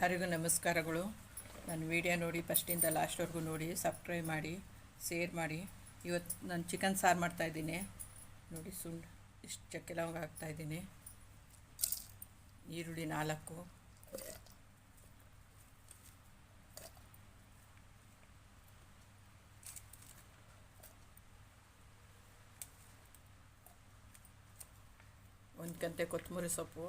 ಎಲ್ಲರಿಗೂ ನಮಸ್ಕಾರಗಳು. ನನ್ನ ವಿಡಿಯೋ ನೋಡಿ ಫಸ್ಟಿಂದ ಲಾಸ್ಟ್ವರೆಗೂ ನೋಡಿ ಸಬ್ಸ್ಕ್ರೈಬ್ ಮಾಡಿ ಶೇರ್ ಮಾಡಿ. ಇವತ್ತು ನಾನು ಚಿಕನ್ ಸಾರು ಮಾಡ್ತಾಯಿದ್ದೀನಿ ನೋಡಿ, ಸುಂಡ್ ಇಷ್ಟು ಚಕ್ಕೆ ಲವಂಗ ಹಾಕ್ತಾಯಿದ್ದೀನಿ ಈರುಳ್ಳಿ ನಾಲ್ಕು. ಒಂದು ಗಂಟೆ ಕೊತ್ತಂಬರಿ ಸೊಪ್ಪು.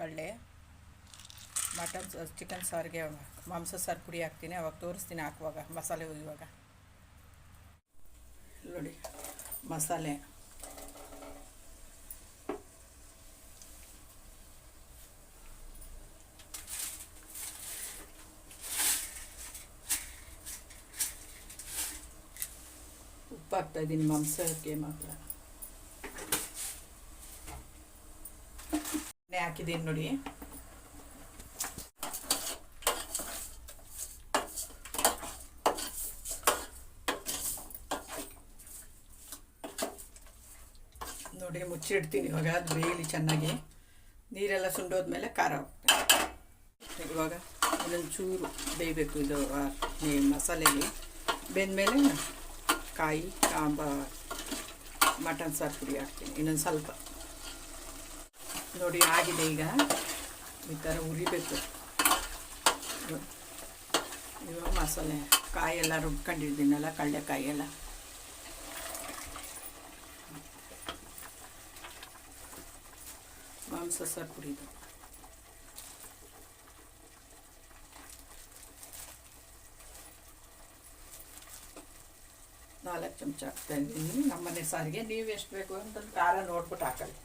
ಕಡಲೆ ಮಟನ್ ಚಿಕನ್ ಸಾರಿಗೆ ಮಾಂಸ ಸಾರು ಪುಡಿ ಹಾಕ್ತೀನಿ. ಅವಾಗ ತೋರಿಸ್ತೀನಿ ಹಾಕುವಾಗ, ಮಸಾಲೆ ಇವಾಗ ನೋಡಿ, ಮಸಾಲೆ. ಉಪ್ಪು ಹಾಕ್ತಾಯಿದ್ದೀನಿ ಮಾಂಸಕ್ಕೆ ಮಾತ್ರ. ಹಾಕಿದ್ದೀನಿ ನೋಡಿ. ನೋಡಿ ಮುಚ್ಚಿಡ್ತೀನಿ ಇವಾಗ ಅದು ಬೇಯಲಿ ಚೆನ್ನಾಗಿ. ನೀರೆಲ್ಲ ಸುಂಡೋದ್ಮೇಲೆ ಖಾರ ಇವಾಗ ಇದೊಂದು ಚೂರು ಬೇಯಬೇಕು ಇದು ಮಸಾಲೆಗೆ. ಬೆಂದಮೇಲೆ ಕಾಯಿ ಕಾಂಬ ಮಟನ್ ಸಾರು ಪುಡಿ ಹಾಕ್ತೀನಿ. ಇನ್ನೊಂದು ಸ್ವಲ್ಪ. ನೋಡಿ, ಆಗಿದೆ ಈಗ. ಈ ಥರ ಉರಿಬೇಕು ಇವಾಗ ಮಸಾಲೆ, ಕಾಯೆಲ್ಲ ರುಬ್ಕೊಂಡಿದ್ದೀನಲ್ಲ ಕಡಲೆಕಾಯಿ ಎಲ್ಲ ಮಾಂಸ ಸಾರು ಕುಡಿದು. ನಾಲ್ಕು ಚಮಚ ಹಾಕ್ತಾ ಇದ್ದೀನಿ. ನಮ್ಮನೆ ಸಾರಿಗೆ, ನೀವು ಎಷ್ಟು ಬೇಕು ಅಂತ ಖಾರ ನೋಡ್ಬಿಟ್ಟು ಹಾಕೊಳ್ಳಿ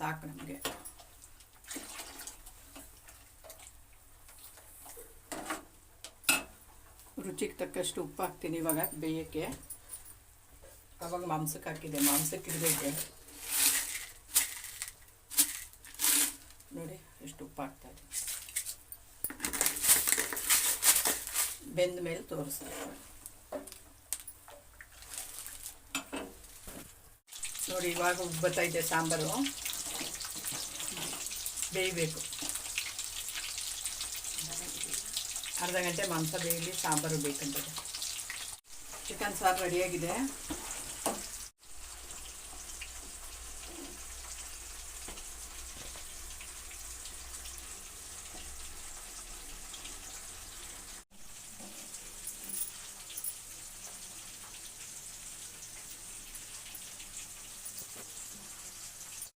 ಸಾಕು ನಮಗೆ. ರುಚಿಗೆ ತಕ್ಕಷ್ಟು ಉಪ್ಪು ಹಾಕ್ತೀನಿ ಇವಾಗ ಬೇಯಕ್ಕೆ. ಅವಾಗ ಮಾಂಸಕ್ಕೆ ಹಾಕಿದೆ, ಮಾಂಸಕ್ಕೆ ಇಡಬೇಕು ನೋಡಿ ಎಷ್ಟು ಉಪ್ಪು ಹಾಕ್ತಾ ಇದೆ. ಬೆಂದ ಮೇಲೆ ತೋರಿಸ್ತೀನಿ. ನೋಡಿ ಇವಾಗ ಉಬ್ಬತ್ತಾ ಇದೆ ಸಾಂಬಾರು. ಬೇಯಬೇಕು. ಅರ್ಧ ಗಂಟೆ ಮಾಂಸ ಬೇಯಲಿ ಸಾಂಬಾರು ಬೇಕಂತದೆ. ಚಿಕನ್ ಸಾರು ರೆಡಿಯಾಗಿದೆ.